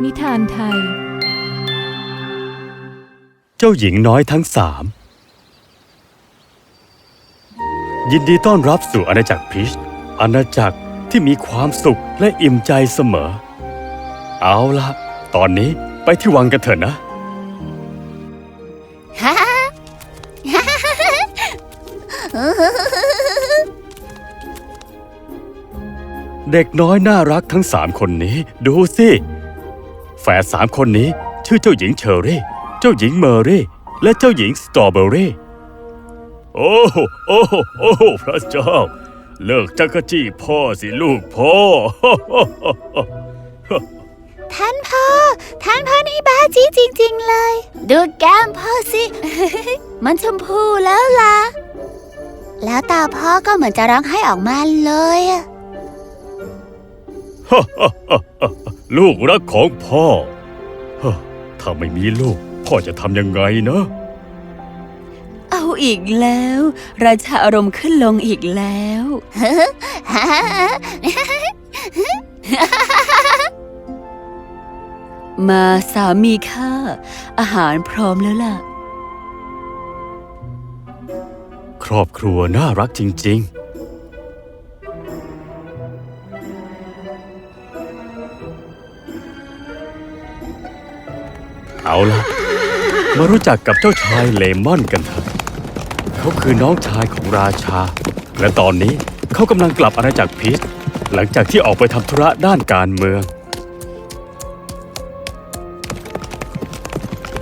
นิทานไทย เจ้าหญิงน้อยทั้งสามยินดีต้อนรับสู่อาณาจักรพีชอาณาจักรที่มีความสุขและอิ่มใจเสมอ เอาละตอนนี้ไปที่วังกันเถอะนะเด็กน้อยน่ารักทั้งสามคนนี้ ดูสิ แฝดสามคนนี้ชื่อเจ้าหญิงเชอรี่ เจ้าหญิงเมอรี่ และเจ้าหญิงสตรอเบอรี่ โอ้โหโอ้โหโอ้โหพระเจ้า เลิกจักรจี้พ่อสิลูกพ่อ ท่านพ่อ ท่านพ่อนี่บ้าจี้จริง ๆ เลย ดูแก้มพ่อสิ มันชมพูแล้วล่ะ แล้วตาพ่อก็เหมือนจะร้องไห้ออกมาเลยอะ ลูกรักของพ่อฮะถ้าไม่มีลูก พ่อจะทำยังไงนะ เอาอีกแล้ว ราชาอารมณ์ขึ้นลงอีกแล้วมาสามีข้าอาหารพร้อมแล้วล่ะ ครอบครัวน่ารักจริง ๆ เอาล่ะ มารู้จักกับเจ้าชายเลมอนกันเถอะเขาคือน้องชายของราชา และตอนนี้เขากำลังกลับอาณาจักรพีชหลังจากที่ออกไปทำธุระด้านการเมือง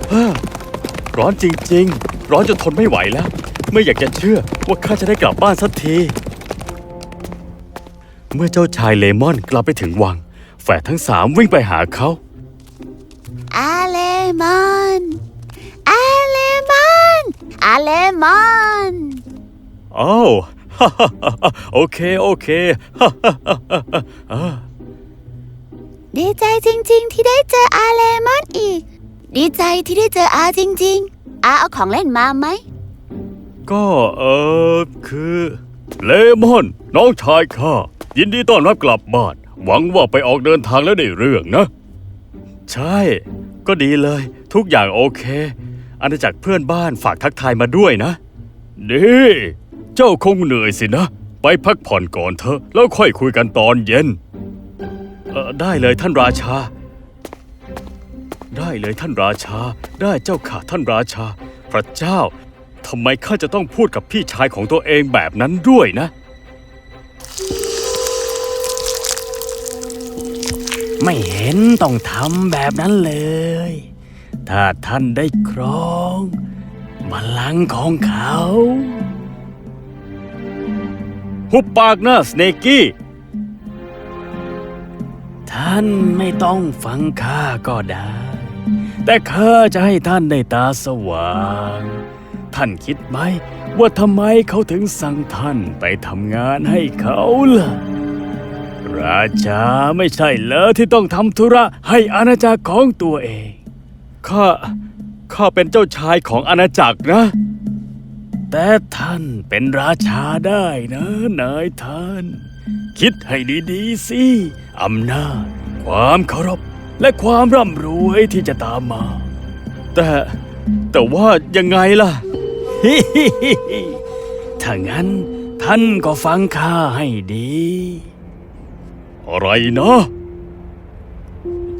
เฮ้อร้อนจริง ๆ ร้อนจนทนไม่ไหวแล้ว ไม่อยากจะเชื่อว่าข้าจะได้กลับบ้านสักที เมื่อเจ้าชายเลมอนกลับไปถึงวัง แฝดทั้งสามวิ่งไปหาเขา มอนอาเลมอนอาเลมอนอ้าวโอเค โอเค ดีใจจริง ๆ ที่ได้เจออาเลมอนอีก ดีใจที่ได้เจออาจริง ๆ อาเอาของเล่นมาไหม ก็เออคือ เลมอน น้องชายข้ายินดีต้อนรับกลับบ้าน หวังว่าไปออกเดินทางแล้วได้เรื่องนะ ใช่ ก็ดีเลย ทุกอย่างโอเค อาณาจักรเพื่อนบ้านฝากทักทายมาด้วยนะ ดี เจ้าคงเหนื่อยสินะ ไปพักผ่อนก่อนเถอะ แล้วค่อยคุยกันตอนเย็น เออได้เลยท่านราชา ได้เลยท่านราชา ได้เจ้าค่ะท่านราชา พระเจ้าทำไมข้าจะต้องพูดกับพี่ชายของตัวเองแบบนั้นด้วยนะ ไม่เห็นต้องทำแบบนั้นเลย ถ้าท่านได้ครองบัลลังก์ของเขา หุบปากนะสเนกี้ ท่านไม่ต้องฟังข้าก็ได้ แต่ข้าจะให้ท่านได้ตาสว่าง ท่านคิดไหมว่าทำไมเขาถึงสั่งท่านไปทำงานให้เขาล่ะ ราชาไม่ใช่เหรอที่ต้องทำธุระให้อาณาจักรของตัวเอง ข้า ข้าเป็นเจ้าชายของอาณาจักรนะ แต่ท่านเป็นราชาได้นะนายท่าน คิดให้ดีๆสิอำนาจ ความเคารพและความร่ำรวยที่จะตามมา แต่แต่ว่ายังไงล่ะ ถ้างั้นท่านก็ฟังข้าให้ดี อะไรนะ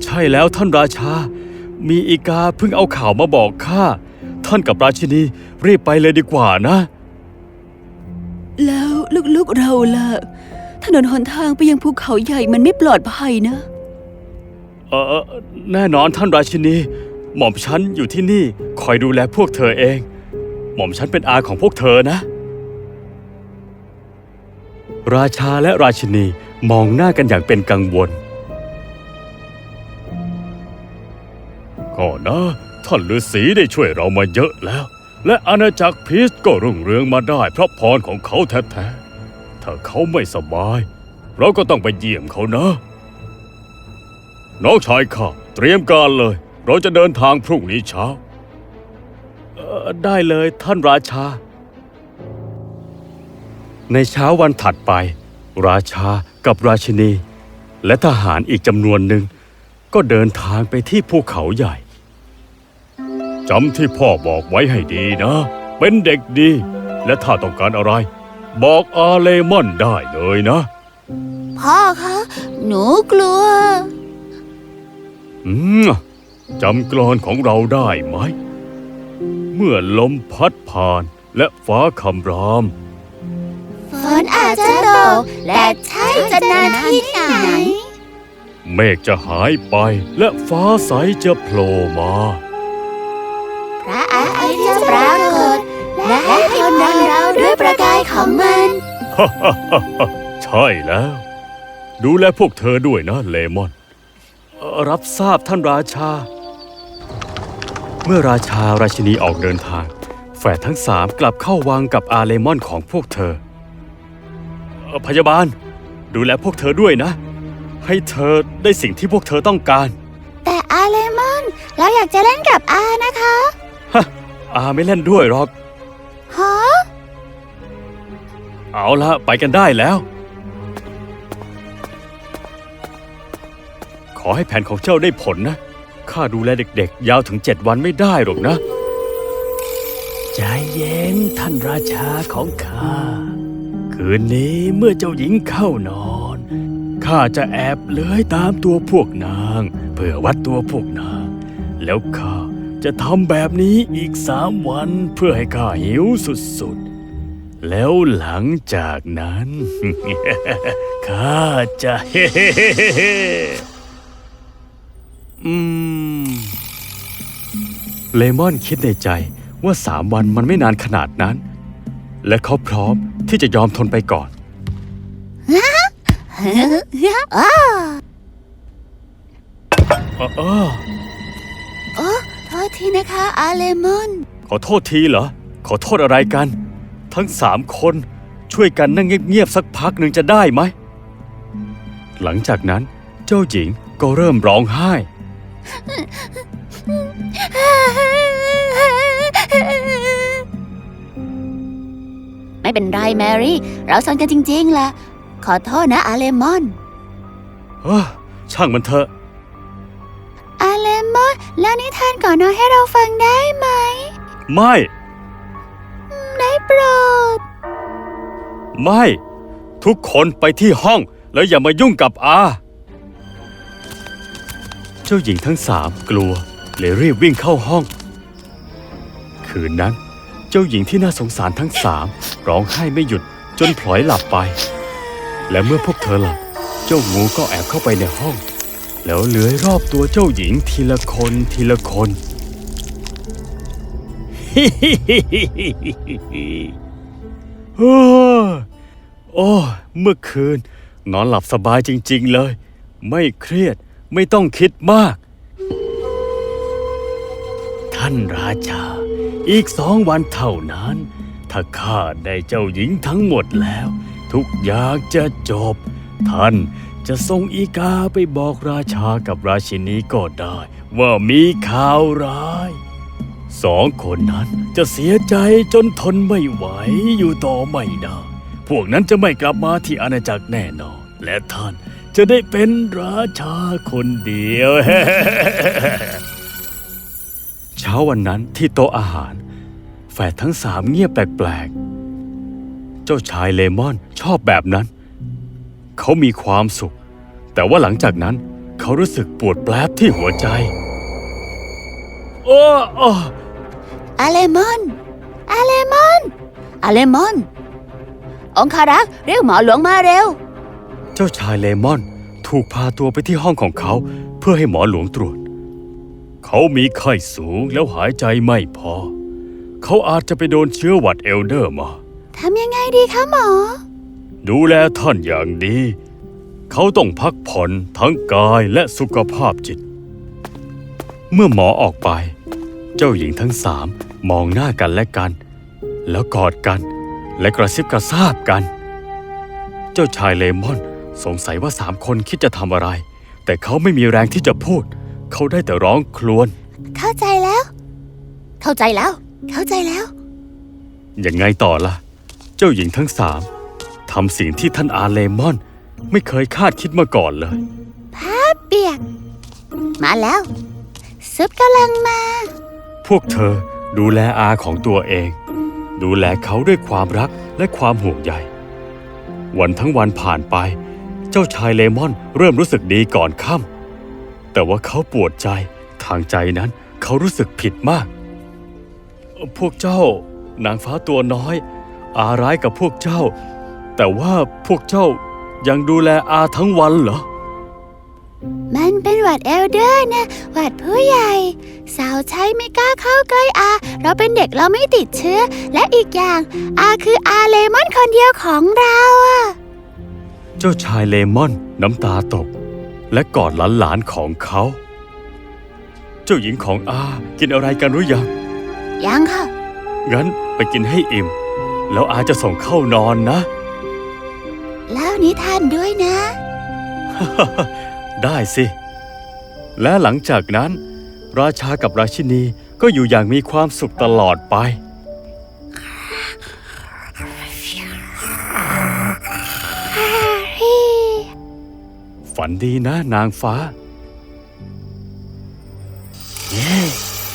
ใช่แล้วท่านราชา มีอีกาเพิ่งเอาข่าวมาบอกข้า ท่านกับราชินีรีบไปเลยดีกว่านะ แล้วลูกๆเราล่ะ ถนนหนทางไปยังภูเขาใหญ่มันไม่ปลอดภัยนะ เออแน่นอนท่านราชินี หม่อมฉันอยู่ที่นี่คอยดูแลพวกเธอเอง หม่อมฉันเป็นอาของพวกเธอนะ ราชาและราชินี มองหน้ากันอย่างเป็นกังวลก็นะท่านฤาษีได้ช่วยเรามาเยอะแล้ว และอาณาจักรพีชก็รุ่งเรืองมาได้เพราะพรของเขาแท้ๆถ้าเขาไม่สบาย เราก็ต้องไปเยี่ยมเขานะ น้องชายข้าเตรียมการเลย เราจะเดินทางพรุ่งนี้เช้าได้เลยท่านราชา ในเช้าวันถัดไป ราชา กับราชินี และทหารอีกจำนวนหนึ่ง ก็เดินทางไปที่ภูเขาใหญ่จำที่พ่อบอกไว้ให้ดีนะ เป็นเด็กดี และถ้าต้องการอะไร บอกอาเลมอนได้เลยนะ พ่อคะ หนูกลัว อืมจำกลอนของเราได้ไหม เมื่อลมพัดผ่านและฟ้าคำราม ฝนอาจจะตกและใช่จะนานที่ไหน เมฆจะหายไปและฟ้าใสจะโผล่มา พระอาทิตย์จะปรากฏและให้พลังเราด้วยประกายของมัน ใช่แล้ว ดูแลพวกเธอด้วยนะเลมอนเอ่อรับทราบท่านราชา เมื่อราชาราชินีออกเดินทาง แฝดทั้งสามกลับเข้าวังกับอาเลมอนของพวกเธอเอ่อพยาบาล ดูแลพวกเธอด้วยนะ ให้เธอได้สิ่งที่พวกเธอต้องการ แต่อาเลมอน เราอยากจะเล่นกับอานะคะอาไม่เล่นด้วยหรอก ฮะเอาละไปกันได้แล้ว ขอให้แผนของเจ้าได้ผลนะ ข้าดูแลเด็กๆ ยาวถึงเจ็ดวันไม่ได้หรอกนะ ใจเย็นท่านราชาของข้า คืนนี้เมื่อเจ้าหญิงเข้านอนข้าจะแอบเลื้อยตามตัวพวกนางเพื่อวัดตัวพวกนาง แล้วข้าจะทำแบบนี้อีกสามวันเพื่อให้ข้าหิวสุดๆ แล้วหลังจากนั้น ข้าจะอืมเลมอนคิดในใจว่าสามวันมันไม่นานขนาดนั้น และเขาพร้อมที่จะยอมทนไปก่อน อ้าเออเออโอ้โทษทีนะคะอาเลมอน ขอโทษทีเหรอ ขอโทษอะไรกัน ทั้งสามคนช่วยกันนั่งเงียบๆสักพักหนึ่งจะได้ไหม หลังจากนั้นเจ้าหญิงก็เริ่มร้องไห้ ไม่เป็นไรแมรี่ เราสนกันจริงๆล่ะ ขอโทษนะอาเลมอน เอ้อช่างมันเถอะ อาเลมอนแล้วนิทานก่อนนอนให้เราฟังได้ไหม ไม่ ได้โปรด ไม่ ทุกคนไปที่ห้อง แล้วอย่ามายุ่งกับอา เจ้าหญิงทั้งสามกลัวเลยรีบวิ่งเข้าห้อง คืนนั้น เจ้าหญิงที่น่าสงสารทั้งสาม ร้องไห้ไม่หยุดจนพลอยหลับไป และเมื่อพวกเธอหลับ เจ้างูก็แอบเข้าไปในห้อง แล้วเลื้อยรอบตัวเจ้าหญิงทีละคนทีละคนโอ้โอ้เมื่อคืน นอนหลับสบายจริง ๆเลย ไม่เครียดไม่ต้องคิดมาก ท่านราชา อีกสองวันเท่านั้น ถ้าข้าได้เจ้าหญิงทั้งหมดแล้ว ทุกอย่างจะจบ ท่านจะส่งอีกาไปบอกราชากับราชินีก็ได้ ว่ามีข่าวร้าย สองคนนั้นจะเสียใจจนทนไม่ไหวอยู่ต่อไม่ได้พวกนั้นจะไม่กลับมาที่อาณาจักรแน่นอน และท่านจะได้เป็นราชาคนเดียว เช้าวันนั้นที่โต๊ะอาหาร ดทั้งสามเงียบแปลกๆ เจ้าชายเลมอนชอบแบบนั้น เขามีความสุข แต่ว่าหลังจากนั้นเขารู้สึกปวดแปลบที่หัวใจ โอ้โอ้อาเลมอน อาเลมอน อาเลมอน องคารักษ์เรียกหมอหลวงมาเร็ว เจ้าชายเลมอนถูกพาตัวไปที่ห้องของเขา เพื่อให้หมอหลวงตรวจ เขามีไข้สูงแล้วหายใจไม่พอ เขาอาจจะไปโดนเชื้อหวัดเอลเดอร์มา ทำยังไงดีคะหมอ ดูแลท่านอย่างดี เขาต้องพักผ่อนทั้งกายและสุขภาพจิต เมื่อหมอออกไป เจ้าหญิงทั้งสามมองหน้ากันและกัน แล้วกอดกัน และกระซิบกระซาบกัน เจ้าชายเลมอนสงสัยว่าสามคนคิดจะทำอะไร แต่เขาไม่มีแรงที่จะพูด เขาได้แต่ร้องครวญเข้าใจแล้ว เข้าใจแล้ว เข้าใจแล้ว ยังไงต่อล่ะ เจ้าหญิงทั้งสามทำสิ่งที่ท่านอาเลมอน ไม่เคยคาดคิดมาก่อนเลยเปียก มาแล้ว ซุปกำลังมา พวกเธอดูแลอาของตัวเอง ดูแลเขาด้วยความรักและความห่วงใย วันทั้งวันผ่านไป เจ้าชายเลมอนเริ่มรู้สึกดีก่อนค่ำแต่ว่าเขาปวดใจทางใจนั้นเขารู้สึกผิดมาก พวกเจ้านางฟ้าตัวน้อย อาร้ายกับพวกเจ้า แต่ว่าพวกเจ้ายังดูแลอาทั้งวันเหรอ มันเป็นหวัดเอลเดอร์นะหวัดผู้ใหญ่ สาวใช้ไม่กล้าเข้าใกล้อา เราเป็นเด็กเราไม่ติดเชื้อ และอีกอย่าง อาคืออาเลมอนคนเดียวของเราอะเจ้าชายเลมอนน้ำตาตก และกอดหลานๆของเขา เจ้าหญิงของอากินอะไรกันหรือยัง ยังค่ะ งั้นไปกินให้อิ่ม แล้วอาจะส่งเข้านอนนะเล่านิทานด้วยนะ ได้สิ และหลังจากนั้น ราชากับราชินีก็อยู่อย่างมีความสุขตลอดไปฝันดีนะนางฟ้า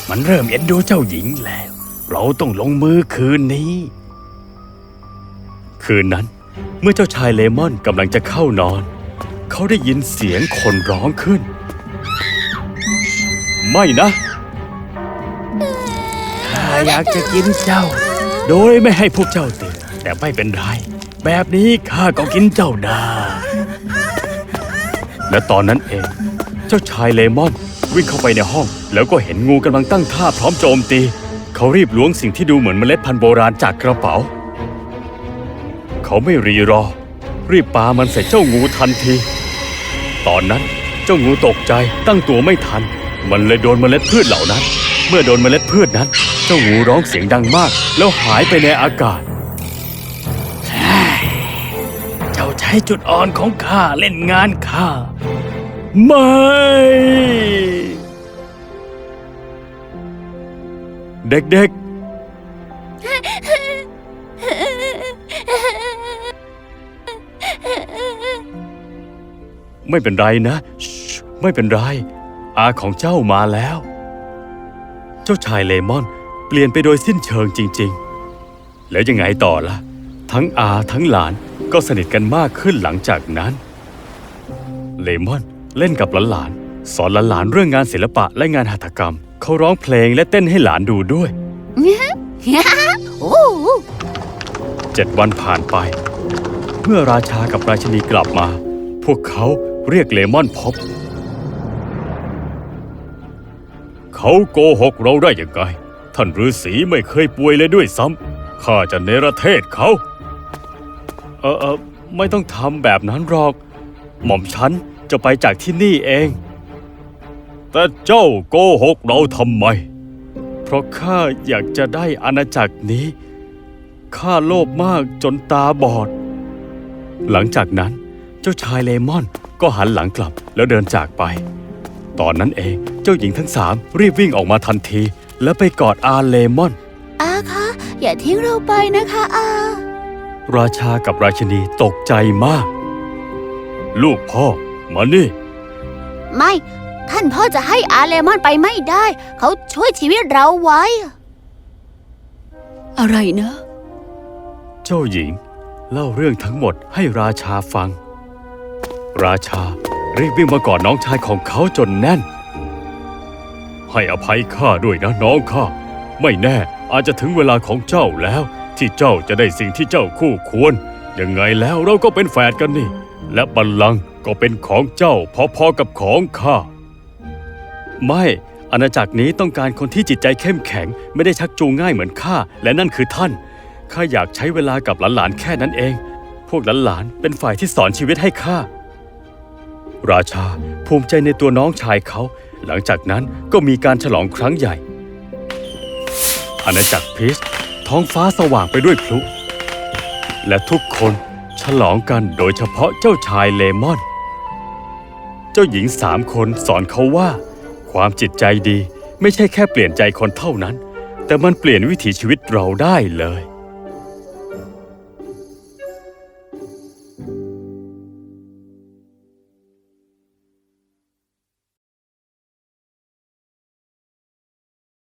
มันเริ่มเอ็นดูเจ้าหญิงแล้ว เราต้องลงมือคืนนี้ คืนนั้น เมื่อเจ้าชายเลมอนกำลังจะเข้านอน เขาได้ยินเสียงคนร้องขึ้น ไม่นะข้าอยากจะกินเจ้า โดยไม่ให้พวกเจ้าตื่นแต่ไม่เป็นไร แบบนี้ข้าก็กินเจ้าได้และตอนนั้นเอง เจ้าชายเลมอน วิ่งเข้าไปในห้อง แล้วก็เห็นงูกำลังตั้งท่าพร้อมโจมตี เขารีบล้วงสิ่งที่ดูเหมือนเมล็ดพันธุ์โบราณจากกระเป๋า เขาไม่รีรอ รีบปามันใส่เจ้างูทันที ตอนนั้นเจ้างูตกใจตั้งตัวไม่ทัน มันเลยโดนเมล็ดพืชเหล่านั้น เมื่อโดนเมล็ดพืชนั้น เจ้างูร้องเสียงดังมาก แล้วหายไปในอากาศเจ้าใช้จุดอ่อนของข้าเล่นงานข้าไม่ เด็กๆ ไม่เป็นไรนะ ไม่เป็นไร อาของเจ้ามาแล้ว เจ้าชายเลมอนเปลี่ยนไปโดยสิ้นเชิงจริง ๆ แล้วยังไงต่อล่ะ ทั้งอาทั้งหลานก็สนิทกันมากขึ้นหลังจากนั้น เลมอนเล่นกับหลานๆ สอนหลานๆเรื่องงานศิลปะและงานหัตถกรรม เขาร้องเพลงและเต้นให้หลานดูด้วยโอ้โหเจ็ดวันผ่านไป เมื่อราชากับราชินีกลับมา พวกเขาเรียกเลมอนพบ เขาโกหกเราได้ยังไง ท่านฤาษีไม่เคยป่วยเลยด้วยซ้ำข้าจะเนรเทศเขา เออเออไม่ต้องทำแบบนั้นหรอก หม่อมฉันจะไปจากที่นี่เอง แต่เจ้าโกหกเราทำไม เพราะข้าอยากจะได้อาณาจักรนี้ ข้าโลภมากจนตาบอด หลังจากนั้นเจ้าชายเลมอนก็หันหลังกลับแล้วเดินจากไป ตอนนั้นเองเจ้าหญิงทั้งสามรีบวิ่งออกมาทันที และไปกอดอาเลมอน อาคะอย่าทิ้งเราไปนะคะอา ราชากับราชินีตกใจมาก ลูกพ่อมานี่ ไม่ ท่านพ่อจะให้อาเลมอนไปไม่ได้ เขาช่วยชีวิตเราไว้ อะไรนะ เจ้าหญิง เล่าเรื่องทั้งหมดให้ราชาฟัง ราชารีบวิ่งมากอดน้องชายของเขาจนแน่น ให้อภัยข้าด้วยนะน้องข้า ไม่แน่อาจจะถึงเวลาของเจ้าแล้ว ที่เจ้าจะได้สิ่งที่เจ้าคู่ควร ยังไงแล้วเราก็เป็นแฝดกันนี่ และบัลลังก์ก็เป็นของเจ้าพอๆกับของข้า ไม่อาณาจักรนี้ต้องการคนที่จิตใจเข้มแข็ง ไม่ได้ชักจูงง่ายเหมือนข้าและนั่นคือท่านข้าอยากใช้เวลากับหลานๆแค่นั้นเอง พวกหลานๆเป็นฝ่ายที่สอนชีวิตให้ข้าราชาภูมิใจในตัวน้องชายเขา หลังจากนั้นก็มีการฉลองครั้งใหญ่ อาณาจักรพีชท้องฟ้าสว่างไปด้วยพลุ และทุกคนฉลองกันโดยเฉพาะเจ้าชายเลมอน เจ้าหญิงสามคนสอนเขาว่า ความจิตใจดี ไม่ใช่แค่เปลี่ยนใจคนเท่านั้น แต่มันเปลี่ยนวิถีชีวิตเราได้เลย